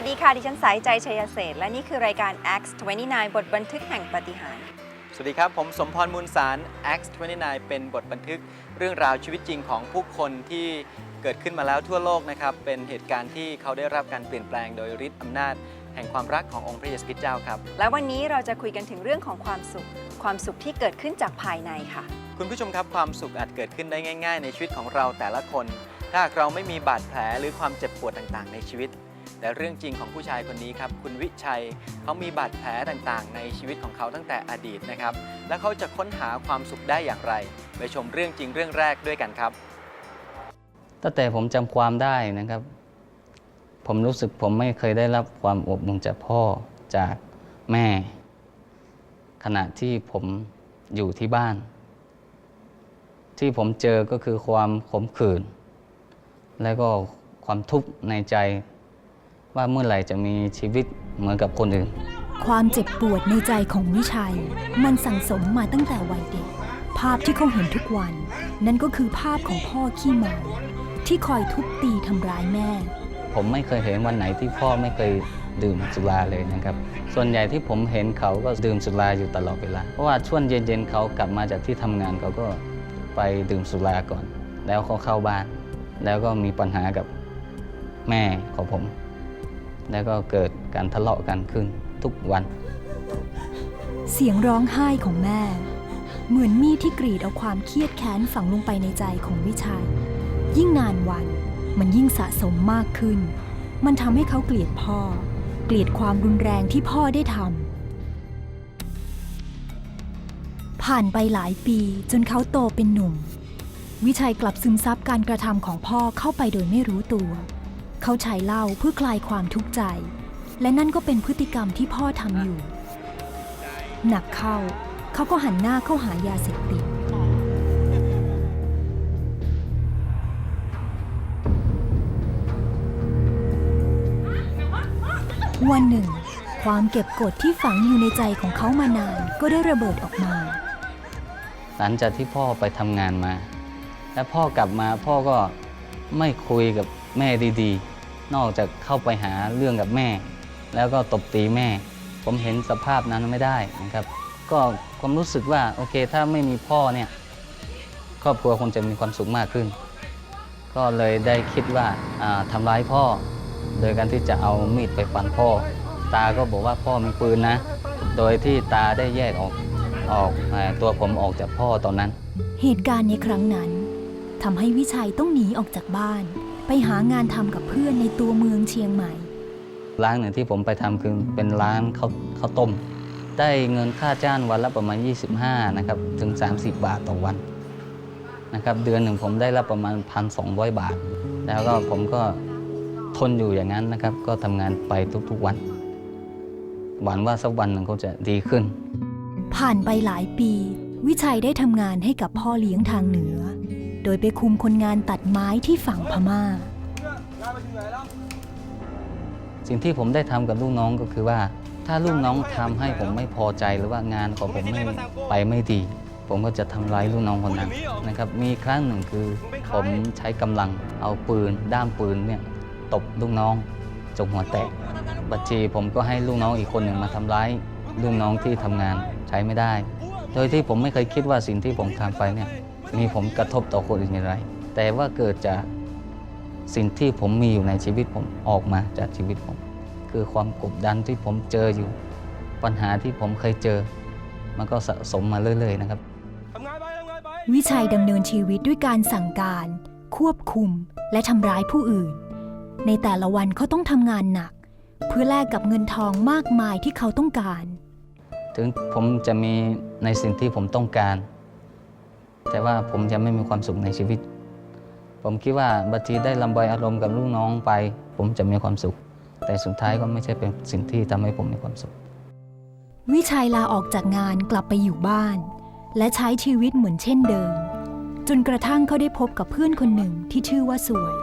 วัสดีค่ะ ดิฉันสายใจชัยเศรษฐ์และนี่คือรายการ X 29 บทบันทึกแห่งปาฏิหารย์สวัสดีครับ ผมสมพรมูลสาร X29 เป็นบทบันทึกเรื่องราวชีวิตจริงของผู้คนที่เกิดขึ้นมาแล้วทั่วโลกนะครับ เป็นเหตุการณ์ที่เขาได้รับการเปลี่ยนแปลงโดยฤทธิ์อำนาจ แห่งความรักขององค์พระเยซูคริสต์เจ้าครับ และวันนี้เราจะคุยกันถึงเรื่องของความสุข ความสุขที่เกิดขึ้นจากภายในค่ะ คุณผู้ชมครับความสุขอาจเกิดขึ้นได้ง่าย ๆ ในชีวิตของเราแต่ละคน ถ้าหากเราไม่มีบาดแผลหรือความเจ็บปวดต่างๆ ในชีวิต แต่เรื่องจริงของผู้ชายคนนี้ครับคุณวิชัยเขามีบาดแผลต่างๆ ในชีวิตของเขาตั้งแต่อดีตนะครับ และเขาจะค้นหาความสุขได้อย่างไร ไปชมเรื่องจริงเรื่องแรกด้วยกันครับ ตั้งแต่ผมจำความได้นะครับ ผมรู้สึกผมไม่เคยได้รับความอบอุ่นจากพ่อจากแม่ ขณะที่ผมอยู่ที่บ้าน ที่ผมเจอก็คือความขมขื่นและก็ความทุกข์ในใจ ว่าเมื่อไหร่จะมีชีวิตเหมือนกับคนอื่น ความเจ็บปวดในใจของวิชัย มันสั่งสมมาตั้งแต่วัยเด็ก ภาพที่เขาเห็นทุกวัน นั่นก็คือภาพของพ่อขี้เมาที่คอยทุบตีทำร้ายแม่ ผมไม่เคยเห็นวันไหนที่พ่อไม่เคยดื่มสุราเลยนะครับ ส่วนใหญ่ที่ผมเห็นเขาก็ดื่มสุราอยู่ตลอดเวลา เพราะว่าช่วงเย็นๆเขากลับมาจากที่ทำงานเขาก็ไปดื่มสุราก่อน แล้วเขาเข้าบ้าน แล้วก็มีปัญหากับแม่ของผม แล้วก็เกิดการทะเลาะกันขึ้นทุกวัน เสียงร้องไห้ของแม่ เหมือนมีดที่กรีดเอาความเครียดแค้นฝังลงไปในใจของวิชัย ยิ่งนานวันมันยิ่งสะสมมากขึ้น มันทำให้เขาเกลียดพ่อ เกลียดความรุนแรงที่พ่อได้ทำผ่านไปหลายปีจนเขาโตเป็นหนุ่ม วิชัยกลับซึมซับการกระทำของพ่อเข้าไปโดยไม่รู้ตัว เขาใช้เหล้าเพื่อคลายความทุกข์ใจ และนั่นก็เป็นพฤติกรรมที่พ่อทำอยู่ หนักเข้า เขาก็หันหน้าเข้าหายาเสพติด วันหนึ่ง ความเก็บกดที่ฝังอยู่ในใจของเขามานานก็ได้ระเบิดออกมา หลังจากที่พ่อไปทำงานมา แล้วพ่อกลับมาพ่อก็ไม่คุยกับ แม่ดีๆ นอกจากเข้าไปหาเรื่องกับแม่ แล้วก็ตบตีแม่ ผมเห็นสภาพนั้นไม่ได้นะครับ ก็ความรู้สึกว่าโอเคถ้าไม่มีพ่อเนี่ยครอบครัวคงจะมีความสุขมากขึ้น ก็เลยได้คิดว่าอ่าทำร้ายพ่อ โดยการที่จะเอามีดไปฟันพ่อ ตาก็บอกว่าพ่อมีปืนนะ โดยที่ตาได้แยกออกออกตัวผมออกจากพ่อตอนนั้น เหตุการณ์ในครั้งนั้นทำให้วิชัยต้องหนีออกจากบ้าน ไปหางานทำกับเพื่อนในตัวเมืองเชียงใหม่ ร้านหนึ่งที่ผมไปทำคือเป็นร้านข้าวข้าวต้ม ได้เงินค่าจ้างวันละประมาณ 25 นะครับ ถึง 30 บาทต่อวันนะครับ เดือนหนึ่งผมได้รับประมาณ 1,200 บาท แล้วก็ผมก็ทนอยู่อย่างนั้นนะครับ ก็ทำงานไปทุกๆวัน หวังว่าสักวันหนึ่งเขาจะดีขึ้น ผ่านไปหลายปี วิชัยได้ทำงานให้กับพ่อเลี้ยงทางเหนือโดยไปคุมคนงานตัดไม้ที่ฝั่งพม่า สิ่งที่ผมได้ทำกับลูกน้องก็คือว่า ถ้าลูกน้องทำให้ผมไม่พอใจหรือว่างานของผมไม่ไปไม่ดี ผมก็จะทำร้ายลูกน้องคนนั้นนะครับมีครั้งหนึ่งคือ ผมใช้กำลังเอาปืน ด้ามปืนเนี่ยตบลูกน้องจนหัวแตกบัญชีผมก็ให้ลูกน้องอีกคนหนึ่งมาทำร้ายลูกน้องที่ทำงานใช้ไม่ได้ โดยที่ผมไม่เคยคิดว่าสิ่งที่ผมทำไปเนี่ย มีผมกระทบต่อคนอื่นอย่างไร แต่ว่าเกิดจากสิ่งที่ผมมีอยู่ในชีวิตผมออกมาจากชีวิตผม คือความกดดันที่ผมเจออยู่ ปัญหาที่ผมเคยเจอ มันก็สะสมมาเรื่อยๆนะครับ วิชัยดำเนินชีวิตด้วยการสั่งการ ควบคุมและทำร้ายผู้อื่น ในแต่ละวันเขาต้องทำงานหนัก เพื่อแลกกับเงินทองมากมายที่เขาต้องการ ถึงผมจะมีในสิ่งที่ผมต้องการ แต่ว่าผมจะไม่มีความสุขในชีวิต ผมคิดว่าบางทีได้ลำบายอารมณ์กับลูกน้องไป ผมจะมีความสุข แต่สุดท้ายก็ไม่ใช่เป็นสิ่งที่ทำให้ผมมีความสุข วิชัยลาออกจากงานกลับไปอยู่บ้าน และใช้ชีวิตเหมือนเช่นเดิม จนกระทั่งเขาได้พบกับเพื่อนคนหนึ่งที่ชื่อว่าสวย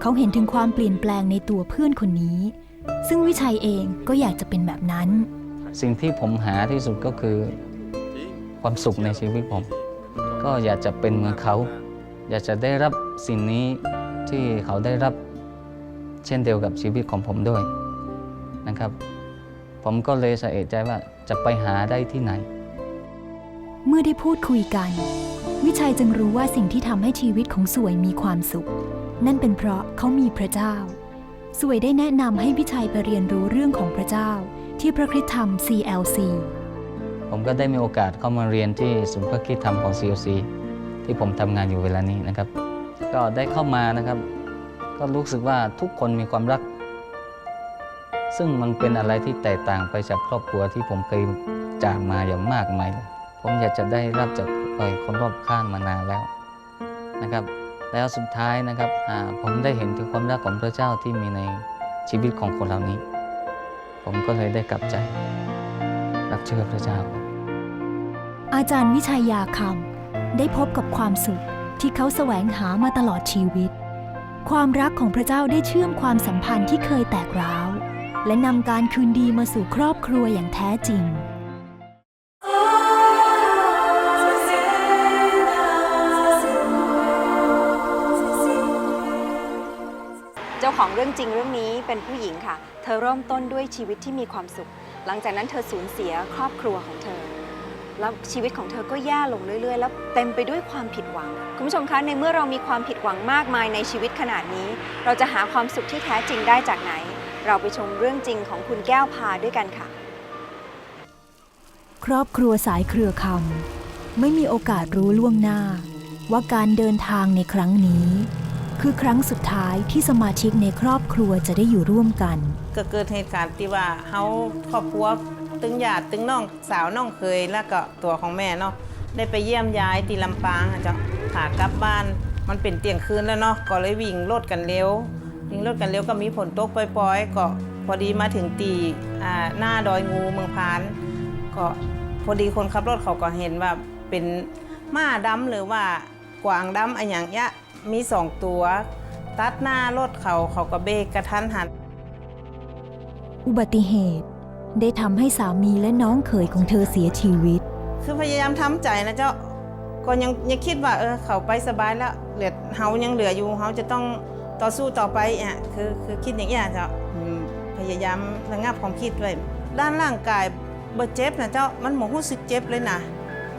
เขาเห็นถึงความเปลี่ยนแปลงในตัวเพื่อนคนนี้ ซึ่งวิชัยเองก็อยากจะเป็นแบบนั้น สิ่งที่ผมหาที่สุดก็คือความสุขในชีวิตผม ก็อยากจะเป็นเหมือนเขา อยากจะได้รับสิ่งนี้ที่เขาได้รับเช่นเดียวกับชีวิตของผมด้วยนะครับ ผมก็เลยสะเอะใจว่าจะไปหาได้ที่ไหน เมื่อได้พูดคุยกัน วิชัยจึงรู้ว่าสิ่งที่ทำให้ชีวิตของสวยมีความสุข นั่นเป็นเพราะเขามีพระเจ้า สวยได้แนะนำให้วิชัยไปเรียนรู้เรื่องของพระเจ้า ที่พระคริสตธรรม CLC ผมก็ได้มีโอกาสเข้ามาเรียนที่ศูนย์พระคริสตธรรมของ COC ที่ผมทำงานอยู่เวลานี้นะครับ ก็ได้เข้ามานะครับ ก็รู้สึกว่าทุกคนมีความรัก ซึ่งมันเป็นอะไรที่แตกต่างไปจากครอบครัวที่ผมเคยจากมาอย่างมากมายเลยผมอยากจะได้รับจากคนรอบข้างมานานแล้วนะครับ แล้วสุดท้ายนะครับผมได้เห็นถึงความรักของพระเจ้าที่มีในชีวิตของคนเหล่านี้ ผมก็เลยได้กลับใจรับเชื่อพระเจ้า อาจารย์วิชัยยาคำได้พบกับความสุขที่เขาแสวงหามาตลอดชีวิต ความรักของพระเจ้าได้เชื่อมความสัมพันธ์ที่เคยแตกร้าว และนำการคืนดีมาสู่ครอบครัวอย่างแท้จริงเจ้าของเรื่องจริงเรื่องนี้เป็นผู้หญิงค่ะ เธอเริ่มต้นด้วยชีวิตที่มีความสุข หลังจากนั้นเธอสูญเสียครอบครัวของเธอ แล้วชีวิตของเธอก็แย่ลงเรื่อย ๆ แล้วเต็มไปด้วยความผิดหวัง คุณผู้ชมคะในเมื่อเรามีความผิดหวังมากมายในชีวิตขนาดนี้ เราจะหาความสุขที่แท้จริงได้จากไหน เราไปชมเรื่องจริงของคุณแก้วพาด้วยกันค่ะ ครอบครัวสายเครือคำไม่มีโอกาสรู้ล่วงหน้า ว่าการเดินทางในครั้งนี้ คือครั้งสุดท้ายที่สมาชิกในครอบครัวจะได้อยู่ร่วมกัน ก็เกิดเหตุการณ์ที่ว่าเฮาครอบครัว ตึงญาติตึงน้องสาวน้องเคยแล้วก็ตัวของแม่เนาะได้ไปเยี่ยมยายที่ลำปางอะจ้าขากลับบ้านมันเป็นเตียงคืนแล้วเนาะก็เลยวิ่งรถกันเร็ววิ่งรถกันเร็วก็มีฝนตกปล่อยๆ ก็พอดีมาถึงตีอ่าหน้าดอยงูเมืองพาน ก็พอดีคนขับรถเขาก็เห็นว่าเป็นม้าดำหรือว่ากวางดำอะไรอย่างเงี้ยมีสองตัว ตัดหน้ารถเขาเขาก็เบรกกระทันหัน อุบัติเหตุ ได้ทำให้สามีและน้องเขยของเธอเสียชีวิต คือพยายามทำใจนะเจ้าก็ยังยังคิดว่าเออเขาไปสบายแล้วเหลือเฮายังเหลืออยู่เฮาจะต้องต่อสู้ต่อไปอะคือคือคิดอย่างเงี้ยเจ้าอืมพยายามระงับความคิดไว้ด้านร่างกายบ่เจ็บนะเจ้ามันหมรู้สึกเจ็บเลยนะ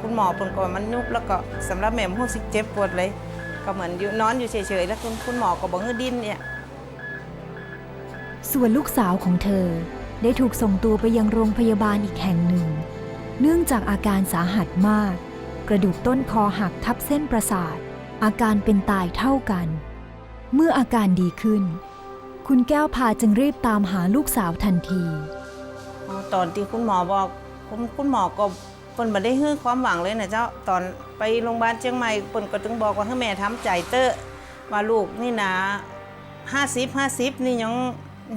คุณหมอเพิ่นก็ว่ามันยุบแล้วก็สำหรับแม่บ่รู้สึกเจ็บปวดเลย ก็เหมือนอยู่นอนอยู่เฉยๆแล้วคุณคุณหมอก็บอกให้ดิ้นเนี่ยส่วนลูกสาวของเธอ ได้ถูกส่งตัวไปยังโรงพยาบาลอีกแห่งหนึ่ง เนื่องจากอาการสาหัสมาก กระดูกต้นคอหักทับเส้นประสาท อาการเป็นตายเท่ากัน เมื่ออาการดีขึ้น คุณแก้วพาจึงรีบตามหาลูกสาวทันที ตอนที่คุณหมอบอกคุณคุณหมอก็เพิ่นบ่ได้ให้ความหวังเลยนะเจ้าตอนไปโรงพยาบาลเชียงใหม่เพิ่นก็ถึงบอกว่าให้แม่ทำใจเตอะว่าลูกนี่นะ50 50 นี่ยัง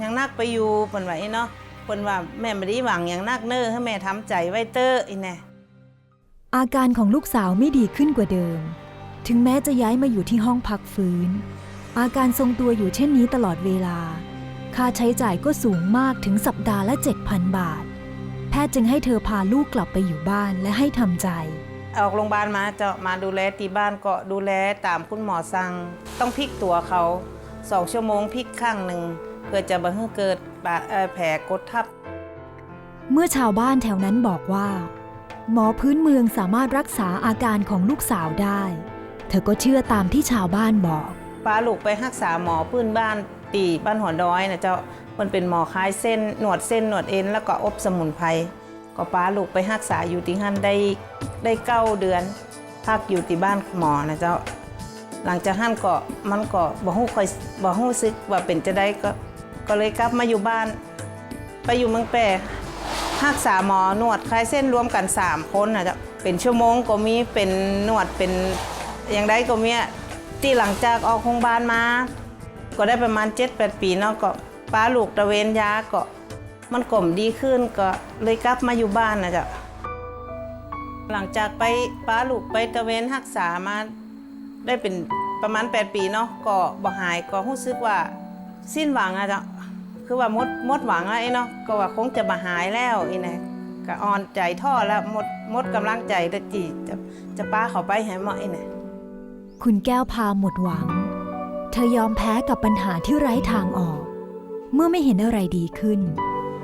ยังนักไปอยู่เพิ่นว่าอีเนาะ เพิ่นว่าแม่บ่ได้หวังอย่างนักเน้อให้แม่ทำใจไว้เตอะอีแน่อาการของลูกสาวไม่ดีขึ้นกว่าเดิม ถึงแม้จะย้ายมาอยู่ที่ห้องพักฟื้น อาการทรงตัวอยู่เช่นนี้ตลอดเวลา ค่าใช้จ่ายก็สูงมากถึงสัปดาห์ละ 7,000 บาท แพทย์จึงให้เธอพาลูกกลับไปอยู่บ้านและให้ทำใจ ออกโรงพยาบาลมาเจะมาดูแลที่บ้านก็ดูแลตามคุณหมอสั่งต้องพลิกตัวเขาสองชั่วโมงพลิกข้างหนึ่ง เพื่อจะบ่ให้เกิดบาดเอ่อแผลกดทับ เมื่อชาวบ้านแถวนั้นบอกว่า หมอพื้นเมืองสามารถรักษาอาการของลูกสาวได้ เธอก็เชื่อตามที่ชาวบ้านบอกปาลูกไปรักษาหมอพื้นบ้านตีบ้านหัวดอยนะเจ้ามันเป็นหมอคลายเส้นหนวดเส้นหนวดเอ็นแล้วก็อบสมุนไพรก็ปาลูกไปรักษาอยู่ที่ฮั่นได้ได้เก้าเดือนพักอยู่ที่บ้านหมอนะเจ้าหลังจากฮั่นก็มันก็บ่ฮู้ค่อยบ่ฮู้ซึกว่าเป็นจะได้ก็ ก็เลยกลับมาอยู่บ้าน ไปอยู่เมืองแปรรักษาหมอนวดคลายเส้นรวมกัน 3 คนนะจ้าเป็นชั่วโมงก็มีเป็นนวดเป็นอย่างใดก็มีอะที่หลังจากออกโรงพยาบาลมา ก็ได้ประมาณ 7-8 ปีเนาะก็ป้าลูกตะเวนยาก็มันกล่อมดีขึ้นก็เลยกลับมาอยู่บ้านนะจ๊ะหลังจากไปป้าลูกไปตะเวนรักษามาได้เป็นประมาณ 8 ปีเนาะก็บ่หายก็รู้สึกว่าสิ้นหวังอะจ๊ะ คือว่าหมดหมดหวังอะไอ้เนาะก็ว่าคงจะบ่หายแล้วอีนะก็อ่อนใจท่อแล้วหมดหมดกำลังใจแต่จีจะจะป้าเขาไปให้หมอไอ้นะคุณแก้วพาหมดหวัง เธอยอมแพ้กับปัญหาที่ไร้ทางออก เมื่อไม่เห็นอะไรดีขึ้น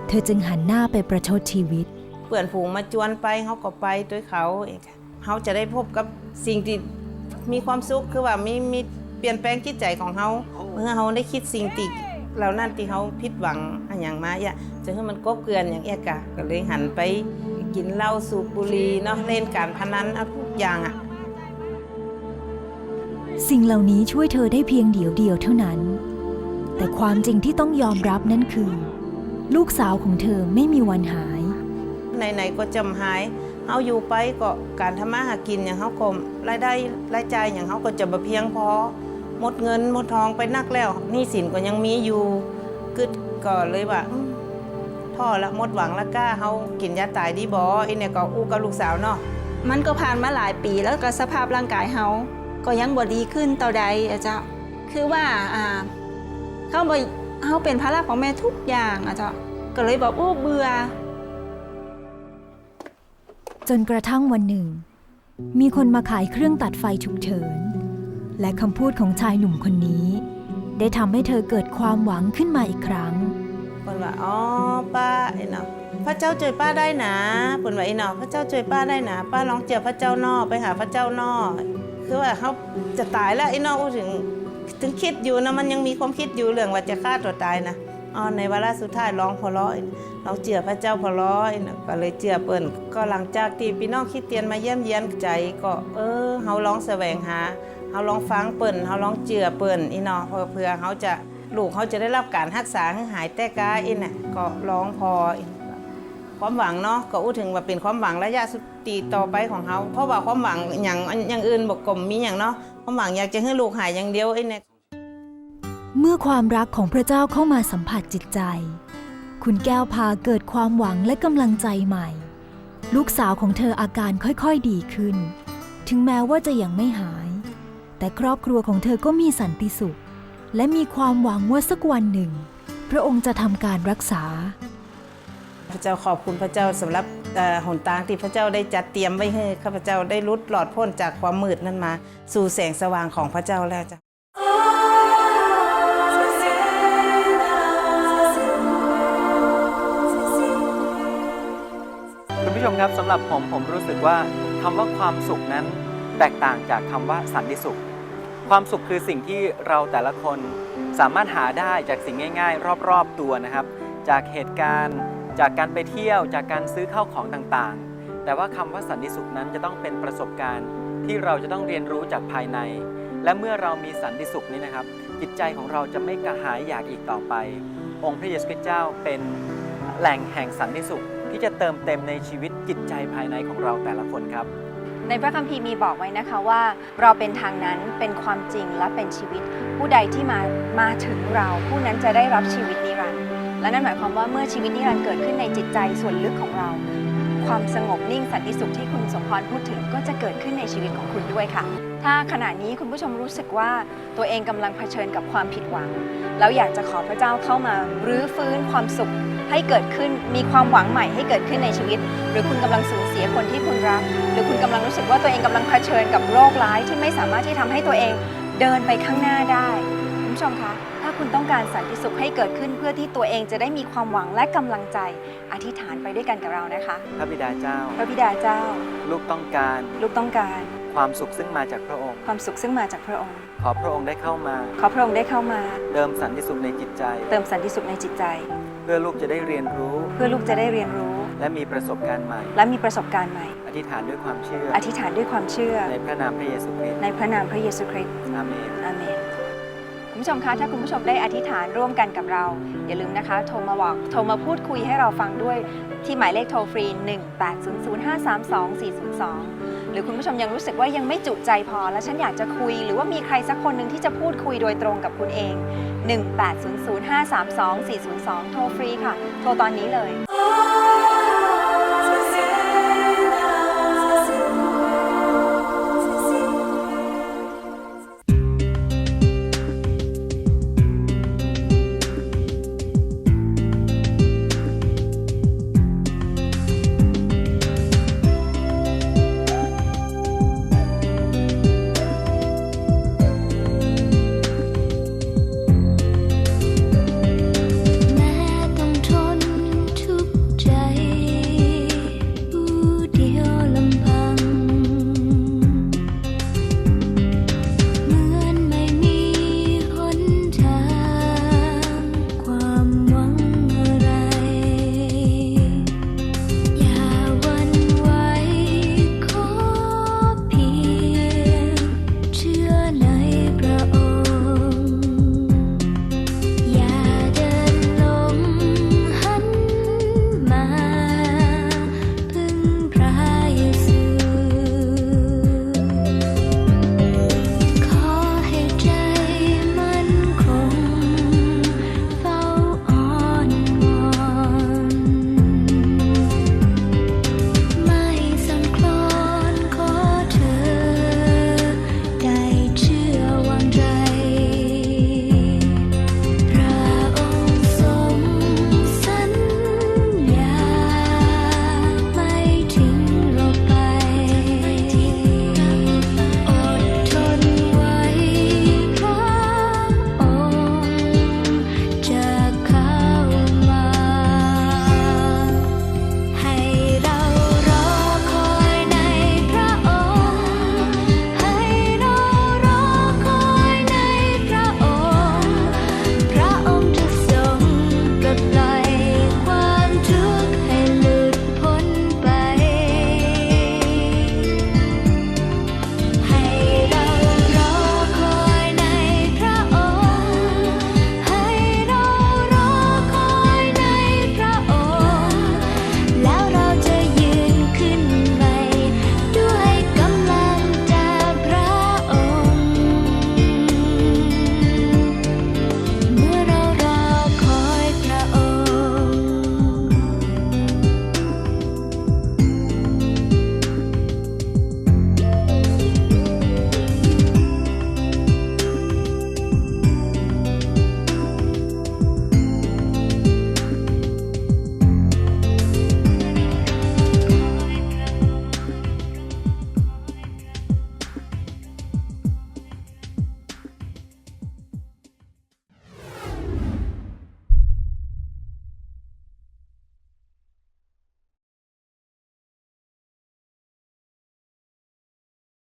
เธอจึงหันหน้าไปประชดชีวิตเปื่อนผูงมาจวนไปเขาก็ไปด้วยเขาเองค่ะเขาจะได้พบกับสิ่งที่มีความสุขคือว่ามีมีเปลี่ยนแปลงจิตใจของเขาเมื่อเขาได้คิดสิ่งติ เหล่านั้นที่เขาผิดหวังอันอย่างมาอย่าจะให้มันกบเกลือนอย่างเอียกะก็เลยหันไปกินเหล้าสูบบุหรี่เนาะเล่นการพนันเอาทุกอย่างอะสิ่งเหล่านี้ช่วยเธอได้เพียงเดียวเดียวเท่านั้น แต่ความจริงที่ต้องยอมรับนั่นคือ ลูกสาวของเธอไม่มีวันหาย ไหนๆก็จำหายเอาอยู่ไปก็การทำมาหากินอย่างเขาก็รายได้รายจ่ายอย่างเขาก็จะบ่เพียงพอ หมดเงินหมดทองไปนักแล้วหนี้สินก็ยังมีอยู่กึดก็เลยว่าท่อละหมดหวังละก้าเขากินยาตายดีบอไอเนี่ยก็อู้กับลูกสาวเนาะมันก็ผ่านมาหลายปีแล้วก็สภาพร่างกายเฮาก็ยังบ่ดีขึ้นต่อใดอะเจ้าคือว่าอ่าเขาบ่เฮาเป็นภาระของแม่ทุกอย่างอะเจ้าก็เลยบอกโอ้เบื่อ จนกระทั่งวันหนึ่ง มีคนมาขายเครื่องตัดไฟฉุกเฉิน และคำพูดของชายหนุ่มคนนี้ ได้ทำให้เธอเกิดความหวังขึ้นมาอีกครั้งเพิ่นว่าอ๋อป้าไอ้เนาะพระเจ้าช่วยป้าได้นะเพิ่นว่าไอ้เนาะพระเจ้าช่วยป้าได้นะป้าลองเจอพระเจ้านอไปหาพระเจ้านอคือว่าเขาจะตายแล้วไอ้เนอถึงถึงคิดอยู่นะมันยังมีความคิดอยู่เรื่องว่าจะฆ่าตัวตายนะอ๋อในวาระสุดท้ายร้องพอร้อยลองเจือพระเจ้าพอร้อยก็เลยเจือเปิ้นก็หลังจากที่พี่น้องคิดเตียนมาเยี่ยมเยียนใจก็เออเฮาลองแสวงหา เฮาลองฟังเปิ้นเฮาลองเจือเปิ้นอีนาะเพื่อเพื่อเขาจะลูกเขาจะได้รับการรักษาให้หายแต่กาอินน่ะก็ร้องพอความหวังเนาะก็อู้ถึงว่าเป็นความหวังระยะสุดตีต่อไปของเขาเพราะว่าความหวังอย่างอย่างอื่นบอกกลมมีอย่างเนาะความหวังอยากจะให้ลูกหายอย่างเดียวไอ้เนี่ยเมื่อความรักของพระเจ้าเข้ามาสัมผัสจิตใจ คุณแก้วพาเกิดความหวังและกำลังใจใหม่ ลูกสาวของเธออาการค่อยๆดีขึ้น ถึงแม้ว่าจะยังไม่หาย แต่ครอบครัวของเธอก็มีสันติสุข และมีความหวังว่าสักวันหนึ่ง พระองค์จะทำการรักษา พระเจ้าขอบคุณพระเจ้าสำหรับเอ่อหนทางที่พระเจ้าได้จัดเตรียมไว้ให้ข้าพเจ้าได้รุดหลอดพ้นจากความมืดนั้นมา สู่แสงสว่างของพระเจ้าแล้วจ้ะคุณผู้ชมครับสำหรับผมผมรู้สึกว่าคำว่าความสุขนั้นแตกต่างจากคำว่าสันติสุข ความสุขคือสิ่งที่เราแต่ละคนสามารถหาได้จากสิ่งง่าย ๆ รอบๆตัวนะครับ จากเหตุการณ์ จากการไปเที่ยว จากการซื้อข้าวของต่างๆ แต่ว่าคำว่าสันติสุขนั้นจะต้องเป็นประสบการณ์ ที่เราจะต้องเรียนรู้จากภายใน และเมื่อเรามีสันติสุขนี้นะครับ จิตใจของเราจะไม่กระหายอยากอีกต่อไป องค์พระเยซูคริสต์เจ้าเป็นแหล่งแห่งสันติสุขที่จะเติมเต็มในชีวิตจิตใจภายในของเราแต่ละคนครับ ในพระคัมภีร์มีบอกไว้นะคะว่า เราเป็นทางนั้นเป็นความจริงและเป็นชีวิต ผู้ใดที่มามาถึงเรา ผู้นั้นจะได้รับชีวิตนิรันดร์และนั่นหมายความว่าเมื่อชีวิตนิรันดร์เกิดขึ้นในจิตใจส่วนลึกของเรา ความสงบนิ่งสันติสุขที่คุณสมพรพูดถึงก็จะเกิดขึ้นในชีวิตของคุณด้วยค่ะ ถ้าขณะนี้คุณผู้ชมรู้สึกว่าตัวเองกำลังเผชิญกับความผิดหวัง แล้วอยากจะขอพระเจ้าเข้ามารื้อฟื้นความสุข ให้เกิดขึ้นมีความหวังใหม่ให้เกิดขึ้นในชีวิต หรือคุณกำลังสูญเสียคนที่คุณรัก หรือคุณกำลังรู้สึกว่าตัวเองกำลังเผชิญกับโรคร้ายที่ไม่สามารถที่ทำให้ตัวเองเดินไปข้างหน้าได้คุณผู้ชมคะถ้าคุณต้องการสันติสุขให้เกิดขึ้นเพื่อที่ตัวเองจะได้มีความหวังและกำลังใจ อธิษฐานไปด้วยกันกับเรานะคะ พระบิดาเจ้า พระบิดาเจ้า ลูกต้องการ ลูกต้องการ ความสุขซึ่งมาจากพระองค์ ความสุขซึ่งมาจากพระองค์ ขอพระองค์ได้เข้ามา ขอพระองค์ได้เข้ามา เติมสันติสุขในจิตใจ เติมสันติสุขในจิตใจ เพื่อลูกจะได้เรียนรู้ เพื่อลูกจะได้เรียนรู้ และมีประสบการณ์ใหม่ และมีประสบการณ์ใหม่ อธิษฐานด้วยความเชื่อ อธิษฐานด้วยความเชื่อ ในพระนามพระเยซูคริสต์ในพระนามพระเยซูคริสต์อาเมนอาเมนคุณผู้ชมคะถ้าคุณผู้ชมได้อธิษฐานร่วมกันกับเรา อย่าลืมนะคะ โทรมาบอกโทรมาพูดคุยให้เราฟังด้วยที่หมายเลขโทรฟรี 1800532 402 หรือคุณผู้ชมยังรู้สึกว่ายังไม่จุใจพอ และฉันอยากจะคุย หรือว่ามีใครสักคนหนึ่งที่จะพูดคุยโดยตรงกับคุณเอง 1800532 402 โทรฟรีค่ะ โทรตอนนี้เลย Oh